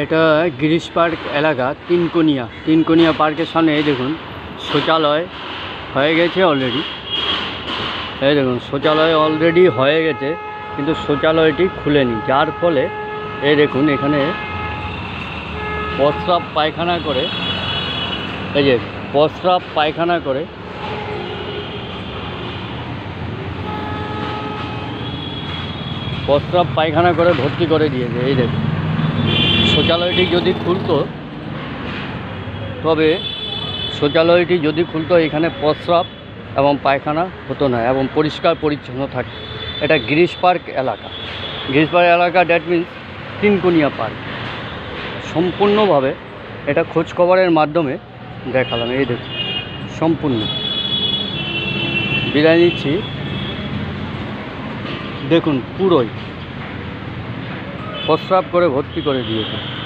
এটা গিরিশ পার্ক এলাকা, তিনকোনিয়া। তিনকোনিয়া পার্কের সামনে, এই দেখুন, শৌচালয় হয়ে গেছে অলরেডি এই দেখুন, শৌচালয় অলরেডি হয়ে গেছে, কিন্তু শৌচালয়টি খুলেনি। যার ফলে, এই দেখুন, এখানে প্রস্রাব পায়খানা করে, এই যে, প্রস্রাব পায়খানা করে, প্রস্রাব পায়খানা করে ভর্তি করে দিয়েছে, এই দেখুন। শৌচালয়টি যদি খুলতো, তবে শৌচালয়টি যদি খুলতো, এখানে প্রস্রাব এবং পায়খানা হতো না এবং পরিষ্কার পরিচ্ছন্ন থাকে। এটা গিরিশ পার্ক এলাকা। গিরিশ পার্ক এলাকা দ্যাট মিন্স তিনকুনিয়া পার্ক। সম্পূর্ণভাবে এটা খোঁজ খবরের মাধ্যমে দেখালাম। এই দেখুন, সম্পূর্ণ। বিদায় নিচ্ছি। দেখুন, পুরোই। প্রস্রাব করে ভর্তি করে দিয়েছে।